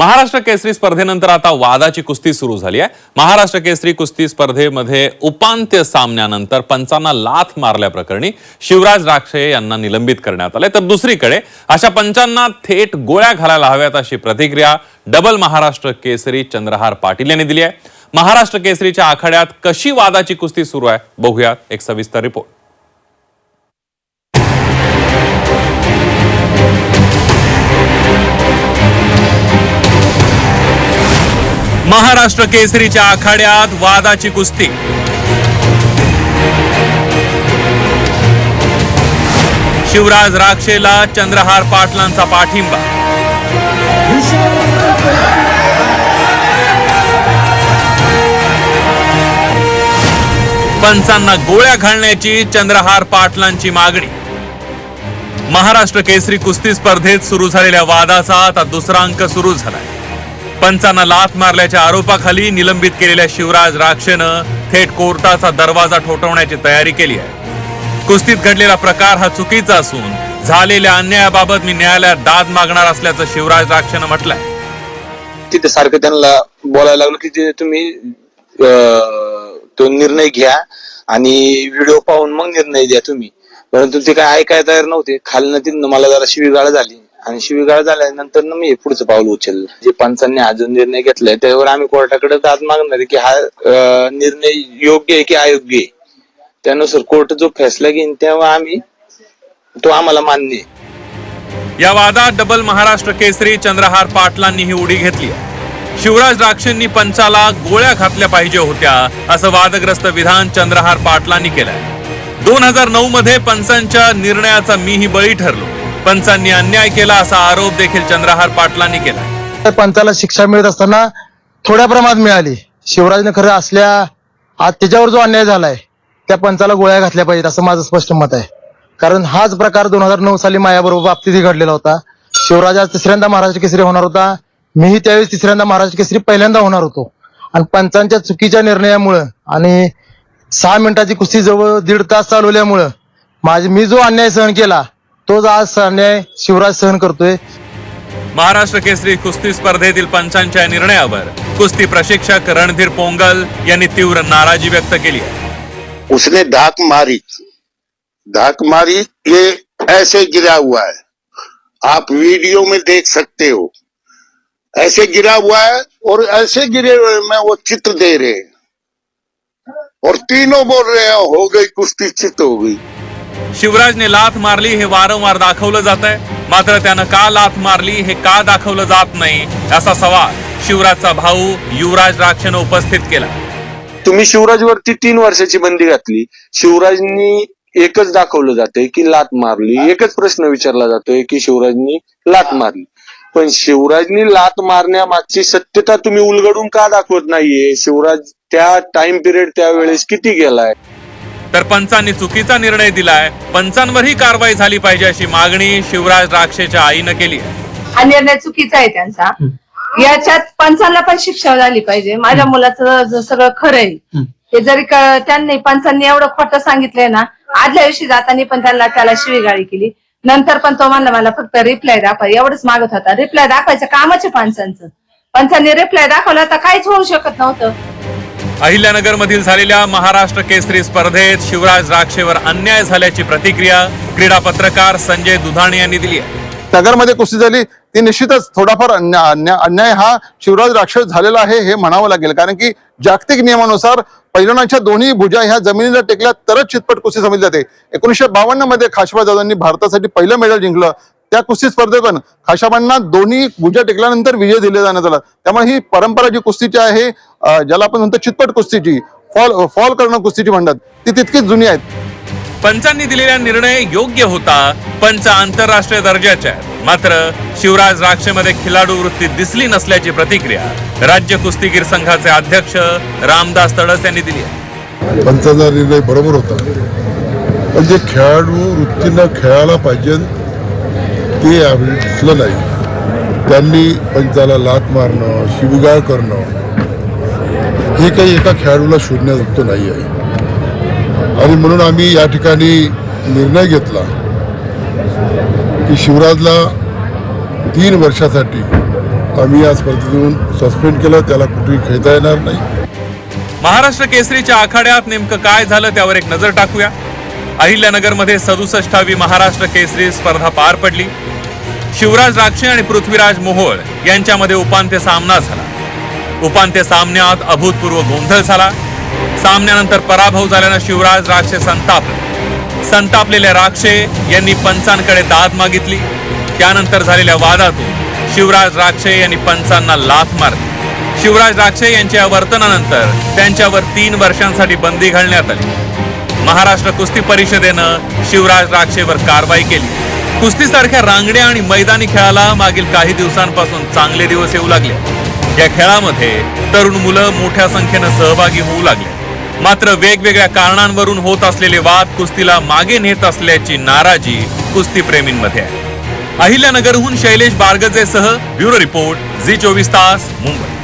महाराष्ट्र केसरी स्पर्धेनंतर आता वादाची कुस्ती सुरू झाली आहे. महाराष्ट्र केसरी कुस्ती स्पर्धेमध्ये उपांत्य सामन्यानंतर पंचांना लाथ मारल्याप्रकरणी शिवराज राक्षे यांना निलंबित करण्यात आले तर दुसरीकडे अशा पंचांना थेट गोळ्या घालायला हव्यात अशी प्रतिक्रिया डबल महाराष्ट्र केसरी चंद्रहार पाटील यांनी दिली आहे. महाराष्ट्र केसरीच्या आखाड्यात कशी वादाची कुस्ती सुरू आहे? बघूयात एक सविस्तर रिपोर्ट. महाराष्ट्र केसरीच्या आखाड्यात वादाची कुस्ती. शिवराज राक्षेला चंद्रहार पाटलांचा पाठिंबा. पंचांना गोळ्या घालण्याची चंद्रहार पाटलांची मागणी. महाराष्ट्र केसरी कुस्ती स्पर्धेत सुरू झालेल्या वादाचा आता दुसरा अंक सुरू झालाय. पंचांना लाथ मारल्याच्या आरोपाखाली निलंबित केलेल्या शिवराज राक्षेनं थेट कोर्टाचा दरवाजा ठोठवण्याची तयारी केली आहे. कुस्तीत घडलेला प्रकार हा चुकीचा असून झालेल्या अन्यायाबाबत मी न्यायालयात दाद मागणार असल्याचं शिवराज राक्षेनं म्हटलंय. तिथे सारखं त्यांना बोलायला लागलो की ते तुम्ही अं, तो निर्णय घ्या आणि व्हिडिओ पाहून मग निर्णय द्या तुम्ही. परंतु ते काय ऐकायला तयार नव्हते. खालनं तिथनं मला जरा शिवीगाळ झाली. आणि शिवीगाळ झाल्यानंतर ना मी पुढचं पाऊल उचललं. जे पंचांनी हा जो निर्णय घेतलाय त्यावर आम्ही कोर्टाकडे दाद मागणार आहे की हा अं, निर्णय योग्य आहे की अयोग्य आहे? त्यानुसार कोर्ट जो फैसला घेईन तेव्हा आम्ही तो आम्हाला मान्य आहे. या वादात डबल महाराष्ट्र केसरी चंद्रहार पाटलांनी ही उडी घेतली शिवराज राक्षेंनी पंचाला गोळ्या घातल्या पाहिजे होत्या असं वादग्रस्त विधान चंद्रहार पाटलांनी केलंय. दोन हजार नऊ मध्ये पंचांच्या निर्णयाचा मीही बळी ठरलो. पंचांनी अन्याय केला असा आरोप देखील चंद्रहार पाटलांनी केला. पंचाला शिक्षा मिळत असताना थोड्या प्रमाणात मिळाली. शिवराजने खरं असल्या आज त्याच्यावर जो अन्याय झालाय त्या पंचाला गोळ्या घातल्या पाहिजेत असं माझं स्पष्ट मत आहे. कारण हाच प्रकार दोन हजार नऊ साली माझ्याबरोबर बाबतीतही घडलेला होता. शिवराज आज तिसऱ्यांदा महाराष्ट्र केसरी होणार होता. मीही त्यावेळेस तिसऱ्यांदा महाराष्ट्र केसरी पहिल्यांदा होणार होतो. आणि पंचांच्या चुकीच्या निर्णयामुळं आणि सहा मिनिटाची कुस्ती जवळ दीड तास चालवल्यामुळं माझी मी जो अन्याय सहन केला तोच आज अन्याय शिवराज सहन करतोय. महाराष्ट्र केसरी कुस्ती स्पर्धेतील पंचांच्या निर्णयावर कुस्ती प्रशिक्षक रणधीर पोंगल यांनी तीव्र नाराजी व्यक्त केली आहे. उसने धाक मारी. धाक मारी ये ऐसे गिरा हुआ है. आप वीडियो में देख सकते हो. ऐसे गिरा हुआ है और ऐसे गिरे हुए में वो चित्र दे रहे हैं। और तीनों बोल रहे हैं हो गई कुश्ती चित हो गई। शिवराजने लाथ मारली हे वारंवार दाखवलं जात आहे मात्र त्यानं का लाथ मारली हे का दाखवलं जात नाही असा सवाल शिवराजचा भाऊ युवराज राक्षनं उपस्थित केला. तुम्ही शिवराजवरती तीन वर्षाची बंदी घातली. शिवराजनी एकच दाखवलं जातंय की लात मारली. एकच प्रश्न विचारला जातोय की शिवराजनी लात मारली. पण शिवराजनी लात मारण्यामागची सत्यता तुम्ही उलगडून का दाखवत नाहीये? शिवराज त्या टाइम पिरियड त्यावेळेस किती गेलाय? तर पंचांनी चुकीचा निर्णय दिलाय. पंचांवरही कारवाई झाली पाहिजे अशी मागणी शिवराज राक्षेच्या आईनं केली आहे. हा निर्णय चुकीचा आहे त्यांचा. याच्यात पंचांना पण शिक्षा झाली पाहिजे. माझ्या मुलाचं ज- सगळं खरं आहे. हे जरी त्यांनी पंचांनी एवढं खोटं सांगितलंय ना आदल्या दिवशी जाताना पण त्यांना त्याला शिवीगाळी केली. नंतर पण तो म्हणला मला फक्त रिप्लाय दाखवा. एवढंच मागत होता. रिप्लाय दाखवायचं कामाचे पंचांचं. पंचांनी रिप्लाय दाखवला तर काहीच होऊ शकत नव्हतं. अहिल्यानगर मधील झालेल्या महाराष्ट्र केसरी स्पर्धेत शिवराज राक्षेवर अन्याय झाल्याची प्रतिक्रिया क्रीडा पत्रकार संजय दुधाणे यांनी दिली आहे. नगरमध्ये कुस्ती झाली ती निश्चितच थोडाफार अन्याय अन्याय अन्याय हा शिवराज राक्षस झालेला आहे हे म्हणावं लागेल. कारण की जागतिक नियमानुसार पैलवानांच्या दोन्ही भुजा ह्या जमिनीला टेकल्या तरच चितपट कुस्ती समजली जाते. एकोणीसशे बावन्नमध्ये खाशबा जाधवांनी भारतासाठी पहिलं मेडल जिंकलं. त्या कुस्ती स्पर्धेत पण. खाशाबांना दोन्ही भुजा टेकल्यानंतर विजय दिले जाण्यात आला. त्यामुळे ही परंपरा जी कुस्तीची आहे ज्याला आपण म्हणतो चितपट कुस्तीची फॉल फॉल करणं कुस्तीची म्हणतात ती तितकीच जुनी आहेत. पंचांनी दिलेला निर्णय योग्य होता पंच आंतरराष्ट्रीय दर्जाचे आहेत मात्र शिवराज राक्षेमध्ये खिलाडू वृत्ती दिसली नसल्याची प्रतिक्रिया राज्य कुस्तीगीर संघाचे अध्यक्ष रामदास तडस यांनी दिली आहे. पंचाचा निर्णय बरोबर होता. पण जे खेळाडू वृत्तीनं खेळायला पाहिजे ते यावेळी दिसलं नाही. त्यांनी पंचाला लात मारणं शिवगाळ करणं हे काही एका खेळाडूला शोधण्याजोगतं नाही आहे. आणि म्हणून आम्ही या ठिकाणी निर्णय घेतला की शिवराजला तीन वर्षासाठी आम्ही या स्पर्धेतून सस्पेंड केलं त्याला कुठेही खेळता येणार नाही. महाराष्ट्र केसरीच्या आखाड्यात नेमकं काय झालं त्यावर एक नजर टाकूया. अहिल्यानगरमध्ये सदुसष्टावी महाराष्ट्र केसरी स्पर्धा पार पडली. शिवराज राक्षे आणि पृथ्वीराज मोहोळ यांच्यामध्ये उपांत्य सामना झाला. उपांत्य सामन्यात अभूतपूर्व गोंधळ झाला. सामन्यानंतर पराभव झाल्यानं शिवराज राक्षे संतापले. संतापलेल्या राक्षे यांनी पंचांकडे दाद मागितली. त्यानंतर झालेल्या वादातून शिवराज राक्षे यांनी पंचांना लाथ मारली. शिवराज राक्षे यांच्या वर्तनानंतर त्यांच्यावर तीन वर्षांसाठी बंदी घालण्यात आली. महाराष्ट्र कुस्ती परिषदेनं शिवराज राक्षेवर कारवाई केली. कुस्तीसारख्या रांगड्या आणि मैदानी खेळाला मागील काही दिवसांपासून चांगले दिवस येऊ लागले. या खेळामध्ये तरुण मुलं मोठ्या संख्येनं सहभागी होऊ लागले. मात्र वेगवेगळ्या कारणांवरून होत असलेले वाद कुस्तीला मागे नेत असल्याची नाराजी कुस्ती प्रेमींमध्ये आहे. अहिल्यानगरहून शैलेश बारगजेसह ब्युरो रिपोर्ट झी चोवीस तास मुंबई.